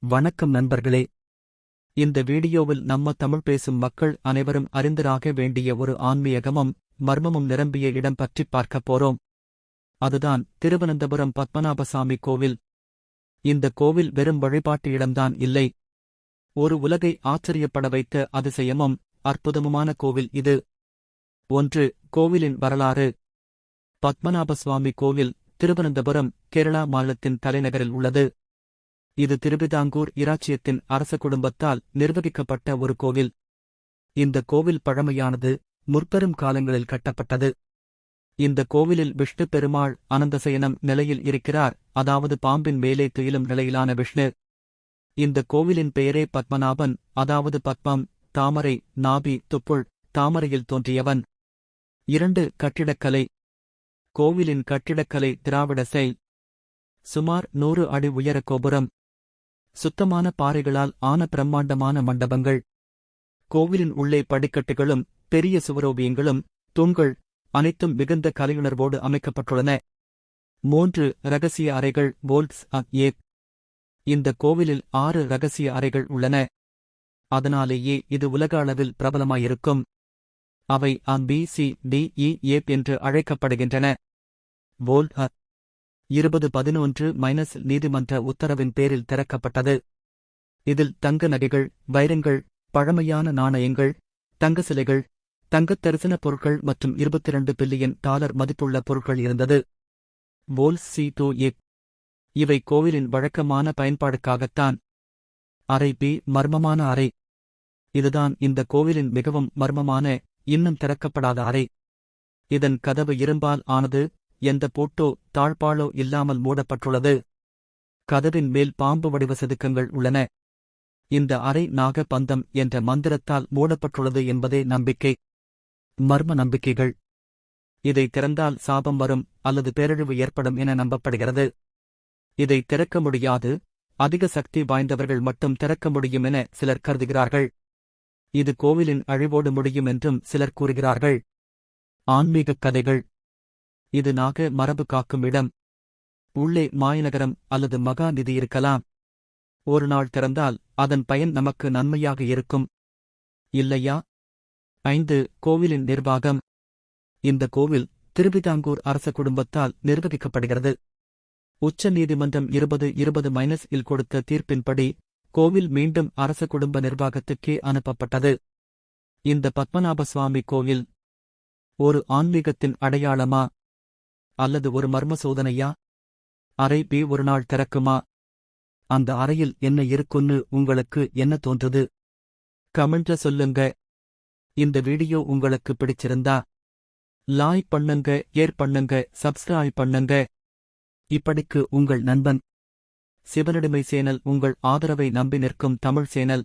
வணக்கம் நண்பர்களே. இந்த வீடியோவில் நம்ம தமிழ் பேசும் மக்கள் அனைவரும் அறிந்தராக வேண்டிய ஒரு ஆன்மீகமும் மர்மமும் நிரம்பிய இடம் பற்றிப் பார்க்கப் போறோம். அதுதான் திருவனந்தபுரம் பத்மநாபசாமி கோவில். இந்த கோவில் வெறும் வழிபாட்டு இடம்தான் இல்லை. ஒரு உலகை ஆச்சரியப்பட வைத்த அதிசயமும் அற்புதமுமான கோவில் இது. ஒன்று கோவிலின் வரலாறு. பத்மநாபசுவாமி கோவில் திருவனந்தபுரம் கேரளா மாநிலத்தின் தலைநகரில் உள்ளது. இது திருவிதாங்கூர் இராச்சியத்தின் அரச குடும்பத்தால் நிர்வகிக்கப்பட்ட ஒரு கோவில். இந்த கோவில் பழமையானது முற்பெரும் காலங்களில் கட்டப்பட்டது. இந்த கோவிலில் விஷ்ணு பெருமாள் அனந்தசயனம் நிலையில் இருக்கிறார். அதாவது பாம்பின் மேலே துயிலும் நிலையிலான விஷ்ணு. இந்த கோவிலின் பெயரே பத்மநாபன் அதாவது பத்மம் தாமரை நாபி துப்புள் தாமரையில் தோன்றியவன். இரண்டு கட்டிடக்கலை. கோவிலின் கட்டிடக்கலை திராவிட செய் சுமார் நூறு அடி உயர கோபுரம். சுத்தமான பாறைகளால் ஆன பிரம்மாண்டமான மண்டபங்கள். கோவிலின் உள்ளே படிக்கட்டுகளும் பெரிய சுவரோவியங்களும் தூண்கள் அனைத்தும் மிகுந்த கலையுணர்வோடு அமைக்கப்பட்டுள்ளன. மூன்று ரகசிய அறைகள் போல்ட்ஸ் அ ஏ. இந்த கோவிலில் ஆறு ரகசிய அறைகள் உள்ளன. அதனாலேயே இது உலக அளவில் பிரபலமாயிருக்கும். அவை A B C D E F என்று அழைக்கப்படுகின்றன. போல்ட் அ இருபது பதினொன்று மைனஸ் நீதிமன்ற உத்தரவின் பேரில் திறக்கப்பட்டது. இதில் தங்க நகைகள் வைரங்கள் பழமையான நாணயங்கள் தங்க சிலைகள் தங்கத் தரிசனப் பொருட்கள் மற்றும் இருபத்தி இரண்டு பில்லியன் டாலர் மதிப்புள்ள பொருட்கள் இருந்தது. போல்ஸ் சி டூ ஏ இவை கோவிலின் வழக்கமான பயன்பாடுக்காகத்தான். அறை பி மர்மமான அறை. இதுதான் இந்த கோவிலின் மிகவும் மர்மமான இன்னும் திறக்கப்படாத அறை. இதன் கதவு இரும்பால் ஆனது எந்த பூட்டோ தாழ்பாளோ இல்லாமல் மூடப்பட்டுள்ளது. கதவின் மேல் பாம்பு வடிவ செதுக்கங்கள் உள்ளன. இந்த அறை நாக பந்தம் என்ற மந்திரத்தால் மூடப்பட்டுள்ளது என்பதே நம்பிக்கை. மர்ம நம்பிக்கைகள். இதை திறந்தால் சாபம் வரும் அல்லது பேரழிவு ஏற்படும் என நம்பப்படுகிறது. இதை திறக்க முடியாது. அதிக சக்தி வாய்ந்தவர்கள் மட்டும் திறக்க முடியும் என சிலர் கருதுகிறார்கள். இது கோவிலின் அழிவோடு முடியும் என்றும் சிலர் கூறுகிறார்கள். ஆன்மீகக் கதைகள். இது நாக மரபு காக்கும் இடம். உள்ளே மாயநகரம் அல்லது மகா நிதி இருக்கலாம். ஒரு நாள் திறந்தால் அதன் பயன் நமக்கு நன்மையாக இருக்கும். இல்லையா? ஐந்து கோவிலின் நிர்வாகம். இந்த கோவில் திருவிதாங்கூர் அரச குடும்பத்தால் நிர்வகிக்கப்படுகிறது. உச்ச நீதிமன்றம் இருபது இருபது மைனஸ் இல் கொடுத்த தீர்ப்பின்படி கோவில் மீண்டும் அரச குடும்ப நிர்வாகத்துக்கே அனுப்பப்பட்டது. இந்த பத்மநாப சுவாமி கோவில் ஒரு ஆன்மீகத்தின் அடையாளமா? அல்லது ஒரு மர்ம சோதனையா? அறை பி ஒரு நாள் திறக்குமா? அந்த அறையில் என்ன இருக்குன்னு உங்களுக்கு என்ன தோன்றுது? கமெண்ட்ல சொல்லுங்க. இந்த வீடியோ உங்களுக்கு பிடிச்சிருந்தா லாய்க் பண்ணுங்க ஏர் பண்ணுங்க சப்ஸ்கிரைப் பண்ணுங்க. இப்படிக்கு உங்கள் நண்பன். சிவனடிமை சேனல் உங்கள் ஆதரவை நம்பி நிற்கும் தமிழ் சேனல்.